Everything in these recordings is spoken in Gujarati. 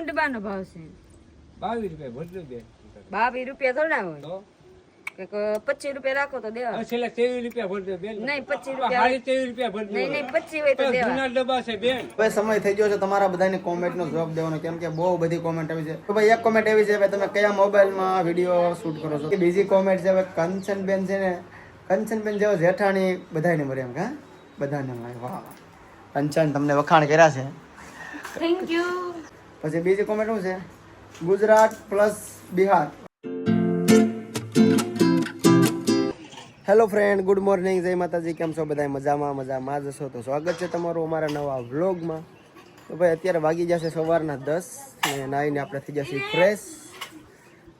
હું ડબ્બાનો ભાવ છે. બાવીસ રૂપિયા ભરજો બેન બાવીસ રૂપિયા થોડા હોય. પચીસ રૂપિયા રાખો તો દેવા. હવે છેલ્લા ત્રેવીસ રૂપિયા ભરજો બેન નહીં પચીસ રૂપિયા ત્રેવીસ રૂપિયા ભરજો. નહીં નહીં પચીસ હોય તો દેવા. જૂના ડબ્બા છે બેન. ભાઈ સમય થઈ ગયો છે. તમારા બધાની કોમેન્ટનો જવાબ દેવાનો. કેમ કે બહુ બધી કોમેન્ટ આવી છે. તો ભાઈ એક કોમેન્ટ એવી છે ભાઈ તમે કયા મોબાઈલમાં વીડિયો શૂટ કરો છો? બીજી કોમેન્ટ છે ભાઈ કંચનબેન છે ને કંચનબેન જેવો જેઠાણી બધાને મળે એમ હા? બધાને મળે. વાહ વાહ. કંચન તમને વખાણ કર્યા છે. થેન્ક યુ પછી બીજી કોમેન્ટ શું છે? Gujarat plus Bihar. Hello friend good morning જય માતાજી કેમ છો? બધા મજામાં મજામાં જ છો? તો સ્વાગત છે તમારું અમારા નવા વ્લોગમાં તો ભાઈ અત્યારે વાગી જશે સવારના દસ ને નાહીને આપણે થઈ જશે ફ્રેશ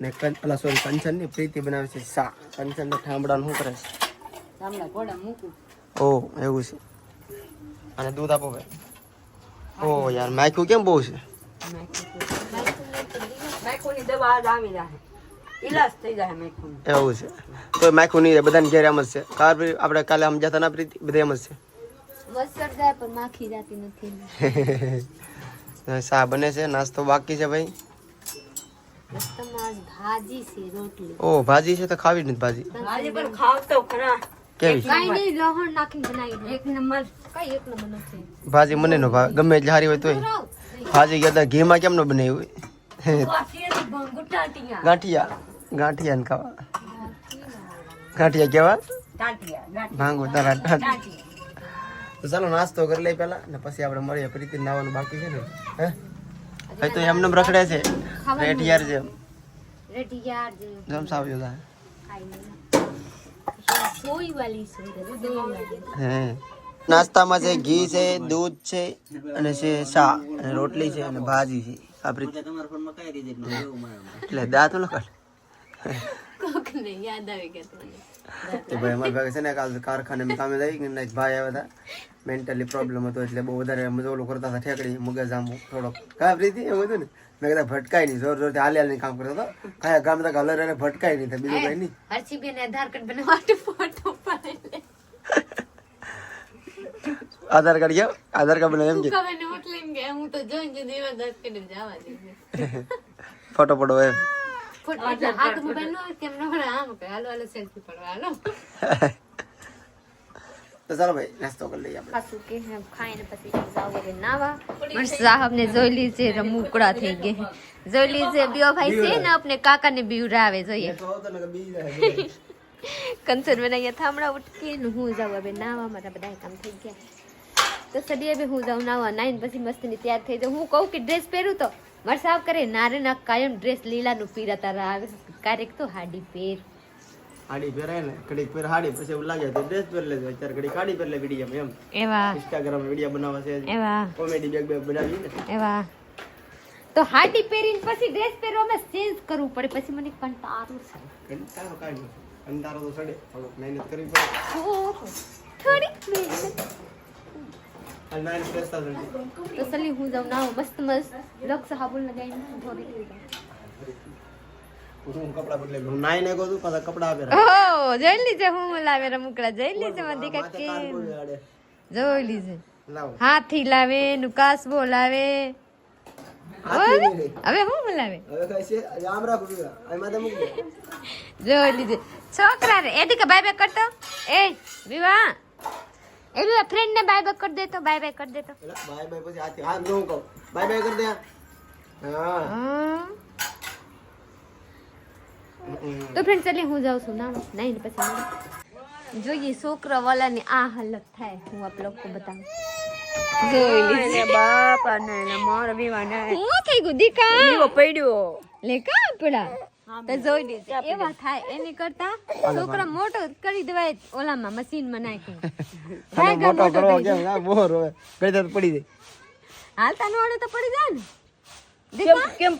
ને અલા સોરી કંચનની પ્રીતિ બનાવે છે શા? કંચનને ઠામડાનું શું કરે છે? ઓ એવું છે. અને દૂધ આપો ભાઈ. ઓ યાર માખ્યું કેમ બહુ છે? માઇકોની દવા આજ આવી જાય ઈલાજ થઈ જાય માઇકોનો એવું છે. તો માખું નહીં રહે બધાને ઘેર એમ જ છે. કાર આપણે કાલે સમજાતા ના પ્રીતિ? બધા એમ જ વસર જાય પણ માખી જાતી નથી. છે શા બને છે? નાસ્તો બાકી છે ભાઈ? ભાજી છે રોટલી. ઓ ભાજી છે તો ખાવી જ નથી ભાજી. આજે પણ ખાવ તો ખરા. કેવી? લહણ નાખીને બનાવી એક નંબર. કઈ એક નંબર નથી. ભાજી મને નો ભાવે. ગમે એટલી સારી હોય તોય. ભાજી કહેતા ઘીમાં કેમ નો બનાવી હોય ગાંઠિયા. ગાંઠિયા ને ખાવા. ગાંઠિયા કેવા? ભાંગો તારા તો ચાલો નાસ્તો કરી લઈ પેલા ને પછી આપણે મળીએ. પ્રીતિ નાવાનું બાકી છે ને. હે? તો એમને રખડે છે. રેટ યાર છે જમ. સાવ જોતા ખાઈ નહીં સોઈ વાલી છે દહીં વાળી. હે. નાસ્તામાં છે ઘી છે દૂધ છે અને છે શા અને રોટલી છે અને ભાજી છે આપણી એટલે દાંત હતા. મેન્ટલી પ્રોબ્લેમ હતો એટલે બહુ વધારે મજો ઓલું કરતા હતા ઠેકડી મગજ આમ થોડોક. કા પ્રીતિ એવું હતું ને? મેં ભટકાય નહીં જોર જોરથી હાલે હાલે કામ કરતો હતો. કયા ગામ તક હલર ભટકાય નહીં તો બીજું કઈ નહીં. આધાર કાર્ડ ગયો આધાર કાર્ડ બનાવ એમ કે? કવે ને મોકલીને ગયા હું તો જોઈને જો દેવા દસ કે જવા દે. ફોટો પડો એમ. ફોટો હાથ મોબાઈલ નો કેમ ન આમ કે હાલો હાલો સેલ્ફી પડવા હાલો. તો ચાલો ભાઈ નાસ્તો કરી લઈએ આપણે. પાછું કે ખાઈને પછી જાવ હવે નાવા. પણ સાહબ ને જોઈ લીજે રમુકડા થઈ ગયા જોઈ લીજે બીઓ ભાઈ છે ને આપણે કાકા ને બીવરાવે જોઈએ. કંચન અહીંયા થાંભળા ઉઠકી ને હું જાઉં હવે નાવા મારા બધા કામ થઈ ગયા. તો સડીએ બી હું જાઉં નાવા નાઈને પછી મસ્તીની તૈયાર થઈ જાઉં. હું કહું કે ડ્રેસ પહેરું તો મારે સાવ કરે નારે ના કાયમ ડ્રેસ લીલાનું પીરા તારા આવે ક્યારેક તો હાડી પહેર. હાડી પહેરાય ને ઘડીક પહેર હાડી પછી એવું લાગે તો ડ્રેસ પહેર લેજો. અત્યારે ઘડીક હાડી પહેર લે વીડિયો એમ. એવા. ઇન્સ્ટાગ્રામ વીડિયો બનાવવા છે એવા. કોમેડી બેગ બેગ બનાવી ને. એવા. તો હાડી પહેરીને પછી ડ્રેસ પહેરવામાં ચેન્જ કરવું પડે. પછી મને કંટાળું છે. કંટાળો કાઢી કંટાળો તો સડે થોડુંક મહેનત કરવી પડે. થોડીક મહેનત. અને નાની stress થશે નહીં. તો સલી હું જાઉં નાવું મસ્ત મસ્ત લક્ષ હાબુલ લગાવીને થોડી થઈ જાઉં. હું કપડાં બદલે હું નાઈ નાખ્યો છું પાછા કપડાં પહેરા ઓહો જોઈ લીજે હું લાવે રમકડા જોઈ લીજે મારી દીકરા માથે કાન કેમ બોલે આડે. જોઈ લીજે લાવો હાથી લાવે નુકાસબો લાવે હાથી નહીં રહી. હવે હું લાવે હવે કઈ છે હવે આમ રાખો બીજા. અહીં માથે મૂકી દે. જોઈ લીજે છોકરા રે એદી કે બાય બાય કરતો એ વિવા એ વિવા ફ્રેન્ડ ને બાય બાય કરી દેતો બાય બાય કરી દેતો પેલા બાય બાય પછી હાથી હાથ જો હું કહું બાય બાય કરી દે હા હમ. હમ. તો ફ્રેન્ડ ચાલે હું જાઉં છું ના નહીં ને પછી મળીએ. જોઈએ છોકરા વાળાની આ હાલત થાય હું આપ લોકો બતાવું જોઈ લીજે એને બાપા ને એને મારા બીવા ને હું થઈ ગયું દીકા બીવો પડ્યો લે કા પડા તો જોઈ લીજે. એવા થાય. એની કરતા છોકરા મોટો કરી દેવાય. ઓલામાં મશીનમાં આને મોટો કરવો કેમ ના બોર હવે. કઈ તો પડી જાય હાલતા નો તો પડી જાય ને. કેમ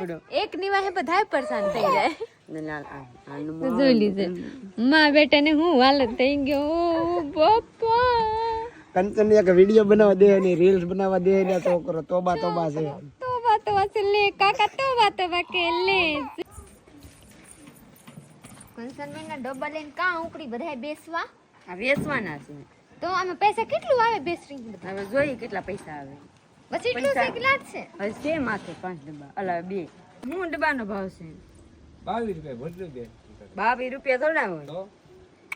પડ્યો? એક નિવાહે બધાય પરેશાન થઈ જાય. જોઈ માં હું હાલત થઈ ગયો? બાપા. કંચન એક વીડિયો બનાવવા દે ને રીલ્સ બનાવવા દે ને છોકરો તોબા તોબા છે. તોબા તોબા છે લે કાકા તો તોબા વાકે લે કંસનબેન ના ડબ્બા લઈને કા ઉકડી બધાય બેસવા આ બેસવાના છે તો આમાં પૈસા કેટલું આવે બેસરી હવે જોઈએ કેટલા પૈસા આવે બસ એટલું છે કેટલા જ છે હવે છે માથે પાંચ ડબ્બા અલા બે હું ડબ્બાનો ભાવ છે બાવીસ રૂપિયા ભરજો બે બાવીસ રૂપિયા થોડા હોય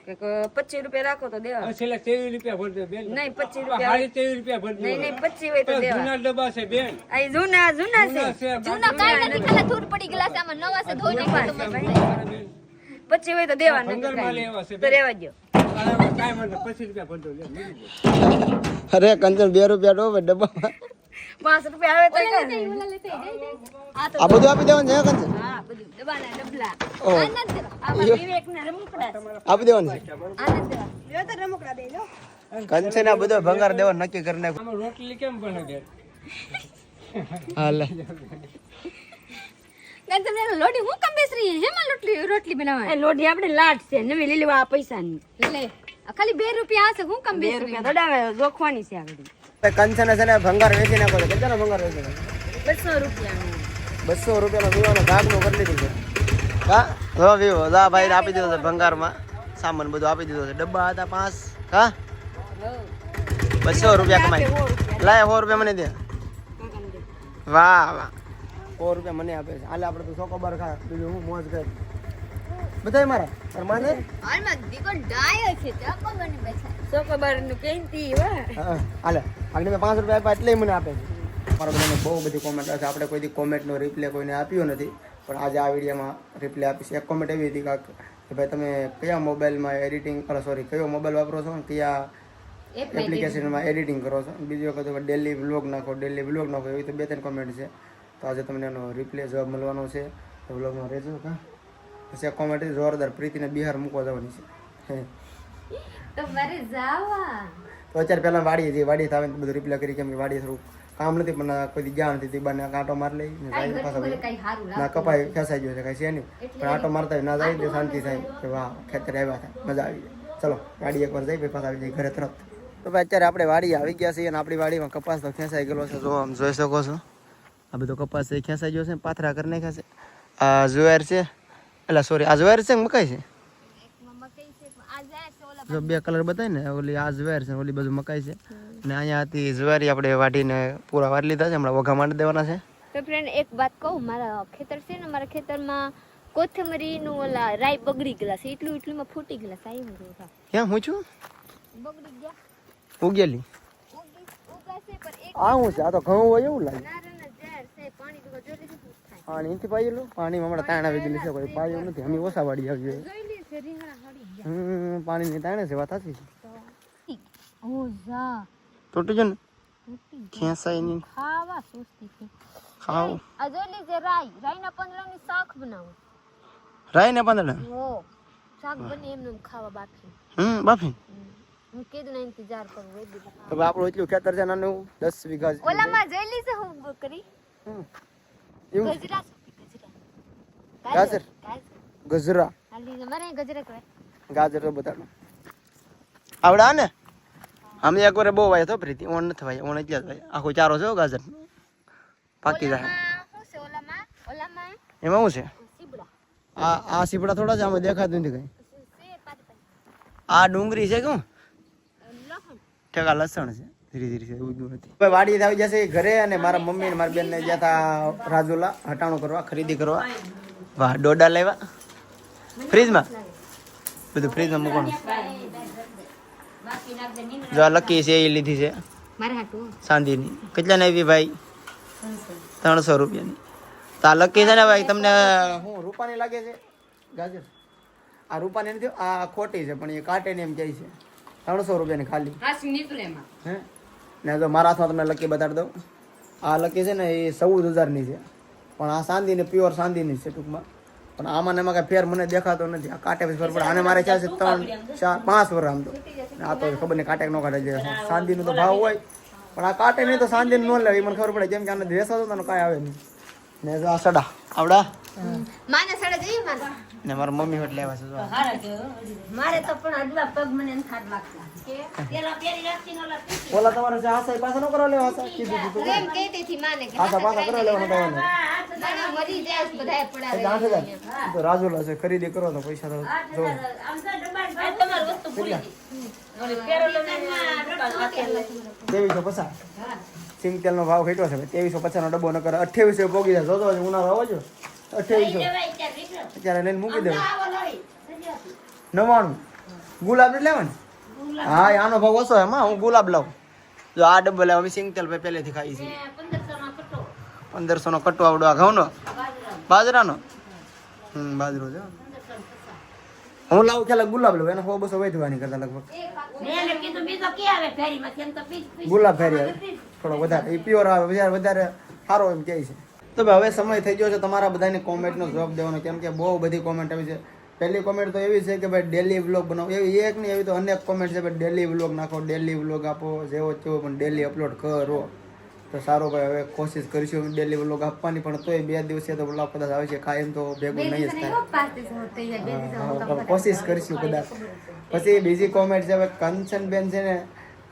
પચીસ રૂપિયા રાખો તો દેવા. છેલ્લા ત્રેવીસ રૂપિયા ભરજો બેન. નહીં પચીસ રૂપિયા હાડી ત્રેવીસ રૂપિયા ભરજો નહીં નહીં પચીસ હોય તો દેવા. જૂના ડબ્બા છે બેન. આ જૂના જૂના છે. જૂના કાઈ નથી ખાલી ધૂળ પડી ગયેલા છે આમાં નવા છે ધોઈ બેન. પચીસ હોય તો દેવા નહીં. તો રેવા દો. અરે કંચન બે રૂપિયા ડોબે ડબ્બામાં. પાંચ રૂપિયા આવે તો ઓલા કાંઈ લેતા ઓલા લેતા જાય જાય આ બધું આપી દેવાનું છે હે હા બધું. ડબ્બાના ડબલા ઓહ આ નથી દેવા. રમકડા આપી દેવાનું છે? આ દેવા. તો રમકડા દેજો કંચન આ બધો ભંગાર દેવાનું નક્કી કરી નાખ. રોટલી કેમ બને બેન હા લે. ગાન હું કમ બેસરી હેમાં રોટલી રોટલી બનાવવા એ લોઢી આપણે લાટ છે. નવી લીલી આ પૈસાની. લે આ ખાલી બે રૂપિયા હશે હું કમ બે બેસરી રૂપિયા થોડા જોખવાની છે આ બધી. કંચન છે ને ભંગાર વેચી નાખો તો કેટલાનો ભંગાર વેચી નાખો? બસો રૂપિયા બસો રૂપિયાનો વિવાનો ભાગનો કરી લીધું છે. હા હા વિવો જા ભાઈ આપી દીધો છે ભંગારમાં. સામાન બધું આપી દીધો છે. ડબ્બા હતા પાંચ. હા બસો રૂપિયા કમાઈ. લાય સો રૂપિયા મને દે. વાહ વાહ. સો રૂપિયા મને આપે છે. હાલે આપણે તો ચોકો બાર ખા. બીજું હું મોજ કર. બધા મારા. તાર માને? આમાં દીકો ડાયો છે કોણ બની બેઠા. ચોકોબારનું કેન્તી વાહ હા હાલે. આગળ મેં પાંચ રૂપિયા આપ્યા એટલે મને આપે છે. મારા બધાને બહુ બધી કોમેન્ટ છે. આપણે કોઈ દી કોમેન્ટનો રિપ્લે કોઈને આપ્યો નથી પણ આજે આ વિડીયોમાં રિપ્લે આપીશ. એક કોમેન્ટ એવી હતી કે ભાઈ તમે કયા મોબાઈલમાં એડિટિંગ અરે સોરી કયો મોબાઈલ વાપરો છો ને કયા એપ્લિકેશનમાં એડિટિંગ કરો છો? બીજી વખત ડેલી વ્લોગ નાખો ડેલી વ્લોગ નાખો એવી તો બે ત્રણ કોમેન્ટ છે. તો આજે તમને એનો રિપ્લે જવાબ મળવાનો છે. તો વ્લોગમાં રહેજો કા? પછી આ કોમેન્ટ જોરદાર પ્રીતિને બિહાર મૂકવા જવાની છે. તો મારે જાવા. તો અત્યારે પહેલાં વાડીએ જઈએ વાડીએ આવે બધું રિપ્લાય કરી કેમ કે વાડીએ થોડું કામ નથી પણ કોઈ ગયા નથી તે બાને કાંટો માર લઈ ને જાય પાછા ના કપાઈ ખેંચાઈ ગયો છે કાંઈ છે નહીં. પણ આટો મારતા ના જાય તો શાંતિ થાય કે વાહ ખેતર આવ્યા થાય મજા આવી જાય ચલો વાડી એકવાર જઈ પછી પાછા આવી જાય ઘરે તરત. તો ભાઈ અત્યારે આપણે વાડી આવી ગયા છીએ અને આપણી વાડીમાં કપાસ તો ખેંચાઈ ગયેલો છે. જો આમ જોઈ શકો છો. આ બધો કપાસ છે ખેંચાઈ ગયો છે પાથરા કરી નાખ્યા છે. આ જુવાર છે. એટલે સોરી આ જુવાર છે મકાઈ છે મકઈ છે આ જાય છે ઓલા જો બે કલર બતાય ને ઓલી આ જુવાર છે ઓલી બધું મકાઈ છે. અને અહીંયા હતી જુવારી આપણે વાઢીને પૂરા વારી લીધા છે હમણાં વઘા માંડી દેવાના છે. તો ફ્રેન્ડ એક વાત કહું મારા ખેતર છે ને મારા ખેતરમાં કોથમરીનું ઓલા રાઈ બગડી ગયેલા છે એટલું એટલુંમાં ફૂટી ગયેલા છે આયું જોઉં ક્યાં હું છું? બગડી ગયા. ઉગેલી. આ હું છે? આ તો ઘઉં હોય એવું લાગે. પાણી શું થાય. પાણી હમણાં તાણ તાણા વેચેલી છે કોઈ પાયું નથી. અમે ઓછા વાડી આવી હમ પાણીની તાણે છે વાત સાચી છે. ઓ જા તૂટી જો ને? ખેંચાય નહીં. ખાવા સુસ્તી છે. ખાવ. આ જોઈ લે રાઈ રાઈ રાઈના પંદરાની શાક બનાવો. રાઈ ને પાંદડા હો શાક બને એમનું ખાવા બાફી હમ બાફી હું કીધું ને ઇંતજાર કરું એ આપણું એટલું ખેતર છે નાનું દસ વીઘા છે. ઓલામાં જોઈ લી હું કરી? હમ. એવું? ગજરા ગજરા. ગાજર. ગાજર. ગજરા. હાલી મારે ગજરા કહેવાય. ગાજર તો બતાડો આવડા ને? અમે એક વાર બહુ વાય તો પ્રીતિ, ઓણ નથી ભાઈ ઓણ એટલે ભાઈ આખો ચારો છે ગાજર પાકી જાય. એમાં શું છે? આ આ સીપડા થોડા છે, આમાં દેખાતું નથી કઈ. આ ડુંગળી છે કેવું ઠેકા લસણ છે, ધીરે ધીરે નથી. હવે વાડી આવી જશે ઘરે અને મારા મમ્મી મારી બેન ને હતા રાજુલા, હટાણું કરવા, ખરીદી કરવા. વાહ, ડોડા લેવા. ફ્રીજમાં? બધું ફ્રીજમાં મૂકવાનું જો આ લકી છે એ લીધી છે. મારે હાટું ને આવી ભાઈ? ત્રણસો રૂપિયાની. તો આ લકી છે ને ભાઈ તમને હું રૂપાની લાગે છે? ગાજર? આ રૂપાની નથી આ ખોટી છે પણ એ કાંટે ને એમ કહે છે. ત્રણસો રૂપિયાની ખાલી. હે ને જો મારા હાથમાં તમને લકી બતાડી દઉં. આ લકી છે ને એ ચૌદ હજારની છે. પણ આ ચાંદીને પ્યોર ચાંદીની છે ટૂંકમાં. પણ આમાં ને એમાં કાંઈ ફેર મને દેખાતો નથી. આ કાંટે પછી ખબર પડે. આને મારે ખ્યાલ ત્રણ ચાર પાંચ વર્ષ આમ તો. ને આ તો ખબર નહીં કાંટે ન કાઢે છે નો તો ભાવ હોય. પણ આ કાંટે નહીં તો શાંતિ ન લેવાય એ મને ખબર પડે કેમ કે આને વેસાતો તો કાંઈ આવે નહીં. ને આ સડા. આવડા. માને સડા જઈએ માને ને મારા મમ્મી હોટ લેવા છે મારે તો પણ અડવા પગ મને એમ થાક લાગતા. ઓલા તમારે છે હાસા પાછા ન કરવા લેવા હાસા કીધું તું એમ કહેતી હતી માને કે હાસા પાછા કરવા લેવાના તમારે મરી જાય. છે પડાવે તો રાજુલા છે ખરીદી કરો તો પૈસા તો જો. આમ તો ડબ્બા તમારી વસ્તુ ને છે. પસા સિંગ તેલનો ભાવ ઘટ્યો છે ત્રેવીસો પચાસનો ડબ્બો નકર અઠ્યાવીસો પોગી જાય. જોતો હજી ઉનાળો આવો છો અઠ્યાવીસો. અત્યારે લઈને મૂકી દેવું. નવાણું. ગુલાબ નથી લેવાનું. હા આનો ભાવ ઓછો એમાં હું ગુલાબ લાવું. જો આ ડબ્બો લાવ હવે સિંગ તેલ પહેલેથી ખાઈ કટ્ટો. પંદરસો નો કટો. આવડો આ ઘઉંનો? બાજરાનો. હમ બાજરો છે. હું લાવું ખેલા ગુલાબ લઉં એને સો બસો વધવાની કરતા લગભગ. ગુલાબ ફેરી આવે. થોડો વધારે. એ પ્યોર આવે વધારે વધારે સારો એમ કહે છે. તો ભાઈ હવે સમય થઈ ગયો છે તમારા બધાની કોમેન્ટનો જવાબ દેવાનો. કેમ કે બહુ બધી કોમેન્ટ આવી છે. પહેલી કોમેન્ટ તો એવી છે કે ભાઈ ડેલી વ્લોગ બનાવો. એવી એક નહીં એવી તો અનેક કોમેન્ટ છે. ભાઈ ડેલી વ્લોગ નાખો ડેલી વ્લોગ આપો જેવો તેવો પણ ડેલી અપલોડ કરો. તો સારો ભાઈ હવે કોશિશ કરીશું ડેલી વ્લોગ આપવાની પણ તોય બે દિવસે તો વ્લોગ કદાચ આવે છે કાયમ તો ભેગું નહીં જ થાય. કોશિશ કરીશું કદાચ. પછી બીજી કોમેન્ટ છે હવે કંચનબેન છે ને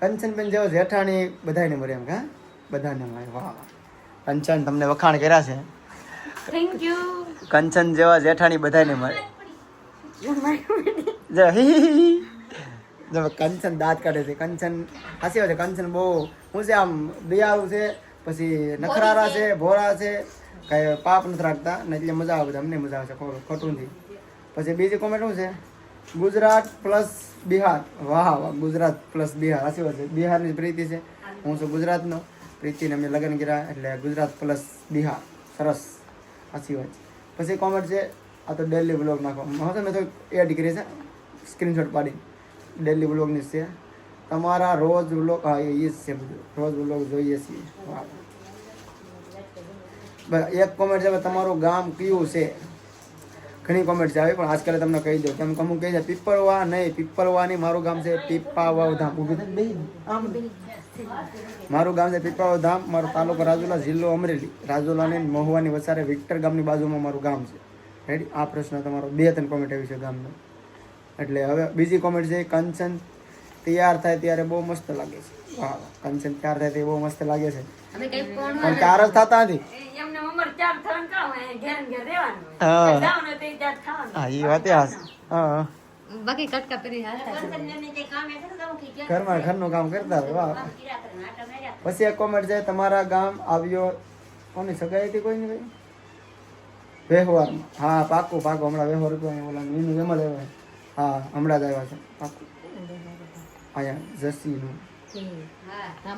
કંચનબેન જેવો જેઠાણી બધાને મળે એમ હા? બધાને મળે વાહ. કંચન તમને વખાણ કર્યા છે. થેન્ક યુ કંચન જેવા જેઠાણી બધાને મળે જો હી હી હી. કંચન દાંત કાઢે છે. કંચન હાસી વાત છે. કંચન બહુ શું છે આમ દયાળુ છે પછી નખરારા છે ભોળા છે. કઈ પાપ નથી રાખતા ને એટલે મજા આવે અમને મજા આવે છે ખોટું નથી પછી બીજી કોમેન્ટ શું છે? ગુજરાત પ્લસ બિહાર. વાહ વાહ ગુજરાત પ્લસ બિહાર. હાસી વાત છે. બિહારની પ્રીતિ છે. હું છું ગુજરાતનો. પ્રીતિને અમે લગ્ન કર્યા એટલે ગુજરાત પ્લસ બિહાર. સરસ. સાચી વાત. પછી કોમેન્ટ છે, આ તો ડેલી બ્લોગ નાખો હવે મેં તો એડ કરી છે સ્ક્રીનશોટ પાડી ડેલી બ્લોગની છે. તમારા રોજ બ્લોગ હા, એ જ છે બધું. રોજ બ્લોગ જોઈએ છીએ. એક કોમેન્ટ છે તમારું ગામ કયું છે? ઘણી કોમેન્ટ છે આવી, પણ આજકાલ તમને કહી દઉં. કેમ અમુક કહી છે, પીપળવા નહીં, પીપળવાની મારું ગામ છે પીપાવાવ ધામ ઊભી આમ. મારું ગામ છે પીપાવાવ ધામ. મારો તાલુકો રાજુલા જિલ્લો અમરેલી. રાજુલાની મહુવાની વસારે વિક્ટર ગામની બાજુમાં મારું ગામ છે. રેડી આ પ્રશ્ન તમારો. બે ત્રણ કોમેન્ટ આવી છે ગામનો. એટલે હવે બીજી કોમેન્ટ છે કંચન તૈયાર થાય ત્યારે બહુ મસ્ત લાગે છે. વાહ. કંચન તૈયાર થાય તે બહુ મસ્ત લાગે છે. પણ ચાર જ થતા નથી. હા. એ વાત હા. બાકી કટકા કરે ઘરમાં ઘરનું કામ કરતા હોય વાહ. પછી એક કોમેન્ટ છે તમારા ગામ આવ્યો કોની સગાઈ હતી કોઈની ભાઈ? વ્યવહાર હા પાકું પાકું હમણાં વ્યવહાર હતો અહીંયા ઓલા એનું એમ જ આવ્યા હા હમણાં જ આવ્યા છે પાકું. અહીંયા જસીનું. હા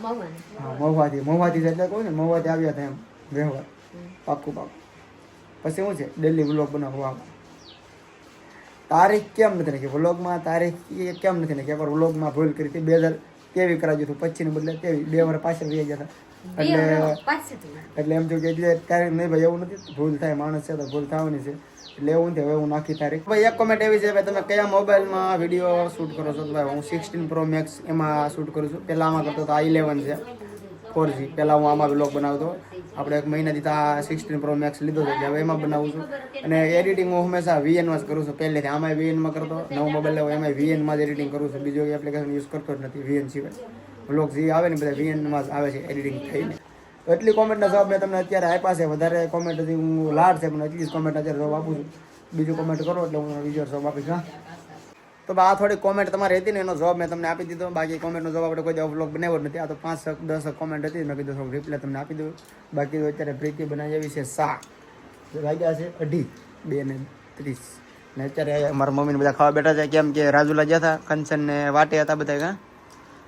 મહુવાથી મહુવાથી એટલે કહું ને મહુવાથી આવ્યા હતા એમ વ્યવહાર પાકું પાકું. પછી શું છે ડેલી બ્લોક બનાવવા તારીખ કેમ નથી નાખી વ્લોગમાં તારીખ એ કેમ નથી નાખી એકવાર વ્લોગમાં ભૂલ કરી હતી. બે હજાર તેવી કરાવ્યું હતું. પચીસને બદલે તેવી. બે વર્ષ પાછળ રહી ગયા હતા. એટલે એટલે એમ થયું કે ત્યારે નહીં ભાઈ એવું નથી. ભૂલ થાય માણસ છે તો ભૂલ થવાની છે. એટલે એવું નથી. હવે હું નાખી તારીખ. ભાઈ એક કોમેન્ટ એવી છે ભાઈ તમે કયા મોબાઈલમાં વીડિયો શૂટ કરો છો? તો ભાઈ હું સિક્સટીન પ્રો મેક્સ એમાં શૂટ કરું છું. પહેલાં આમાં કરતો તો આ ઇલેવન છે. ફોર જી પહેલાં હું આમાં બ્લોગ બનાવતો. આપણે એક મહિનાથી આ સિક્સટીન પ્રો મેક્સ લીધો છે હવે એમાં બનાવું છું. અને એડિટિંગ હું હંમેશા વીએનમાં જ કરું છું. પહેલેથી આમાં વીએનમાં કરતો. નવો મોબાઈલ લેવો એમાં વીએનમાં જ એડિટિંગ કરું છું. બીજો એપ્લિકેશન યુઝ કરતો જ નથી વીએન સિવાય. બ્લોગ જે આવે ને બધા વીએનમાં જ આવે છે એડિટિંગ થઈને. એટલી કોમેન્ટના જવાબ મેં તમને અત્યારે આપ્યા છે. વધારે કોમેન્ટ હજી હું લાડ છે, પણ એટલી જ કોમેન્ટ અત્યારે જવાબ આપું છું. બીજું કોમેન્ટ કરો એટલે હું બીજો જવાબ આપીશ, હા? તો આ થોડી કોમેન્ટ તમારી હતી ને એનો જવાબ મેં તમને આપી દીધો. બાકી કોમેન્ટનો જવાબ આપણે કોઈ વ્લોગ બનાવ્યો નથી. આ તો પાંચ દસ કોમેન્ટ હતી મેં કીધું થોડું રિપ્લાય તમને આપી દઉં. બાકી તો અત્યારે પ્રીતિ બનાવી આવી છે સા વાગ્યા છે અઢી બે ને ત્રીસ. ને અત્યારે મારા મમ્મીને બધા ખાવા બેઠા છે. કેમ કે રાજુલા ગયા હતા કંચન ને વાટે હતા બધા કાં?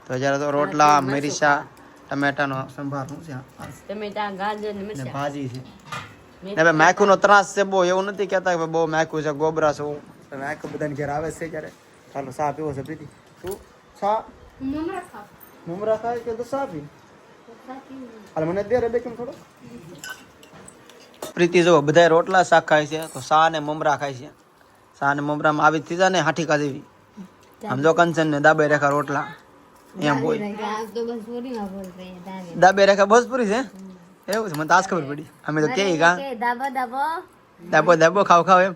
તો અત્યારે તો રોટલા મરીસા ટમેટાનો સંભાર શું છે ટમેટા ગાજર ને ભાજી છે. ને ભાઈ માખું નો ત્રાસ છે બહુ એવું નથી કહેતા કે બહુ માખું છે ગોબરા છે મેકુ બધાને ઘેર આવે છે ક્યારે ચાલો સા પીવો છે પ્રીતિ. તું સા મમરા ખાય કે તો સા પી હાલ મને દે રે બે કેમ થોડો? પ્રીતિ જો બધા રોટલા શાક ખાય છે તો સા ને મમરા ખાય છે. સા ને મમરામાં આવી થીધા ને હાઠી કાઢી આમ જો કંચન ને દાબે રેખા રોટલા એમ હોય. આ તો બસ પૂરીમાં બોલ દાબે. દાબે રેખા બસ પૂરી છે એવું છે મને તાસ ખબર પડી. અમે તો કે કા દાબો દાબો દાબો દાબો ખાવ ખાવ એમ.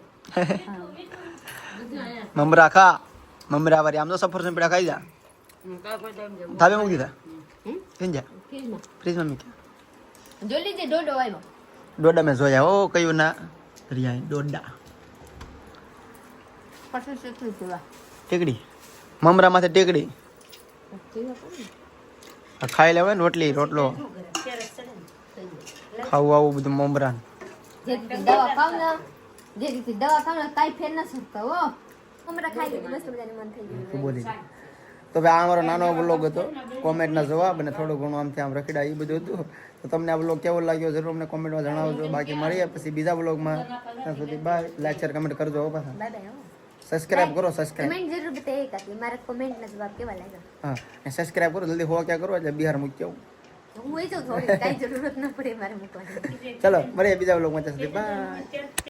મમરા ખા. મમરા વારી આમ તો સફરજન પીડા ખાઈ જા. ધાબે મૂકી દા? કેમ જા? ફ્રીજમાં. મૂકી જો લીજે દોડો આવ્યો. ડોડા મેં જોયા. ઓ કયું ના. રિયા ડોડા ટેકડી. મમરા માથે ટેકડી ખાઈ લેવાય ને રોટલી રોટલો. ખાવું આવું બધું મમરા દવા ખાવ ને જે રીતે દવા ખાવ ને કાંઈ ફેર ના શકતા હો. તું તો ભાઈ આ અમારો નાનો બ્લોગ હતો કોમેન્ટના જવાબ અને થોડું ઘણું આમથી આમ રખડા એ બધું હતું. તો તમને આ બ્લોગ કેવો લાગ્યો જરૂર અમને કોમેન્ટમાં જણાવજો. બાકી મળીએ પછી બીજા બ્લોગમાં ત્યાં સુધી બાય લાઈક શેર કમેન્ટ કરજો પાછા. સબસ્ક્રાઇબ કરો સબસ્ક્રાઇબ કમેન્ટ જરૂર બતાવે હતી મારા કોમેન્ટના જવાબ કેવા લાગ્યા? હા સબસ્ક્રાઇબ કરો જલ્દી હો ક્યાં કરો એટલે બિહાર મૂકી આવું. હું એ જો થોડી કાઈ જરૂરત ન પડે મારે મૂકવાની. ચલો મળીએ બીજા બ્લોગમાં ત્યાં સુધી. બાય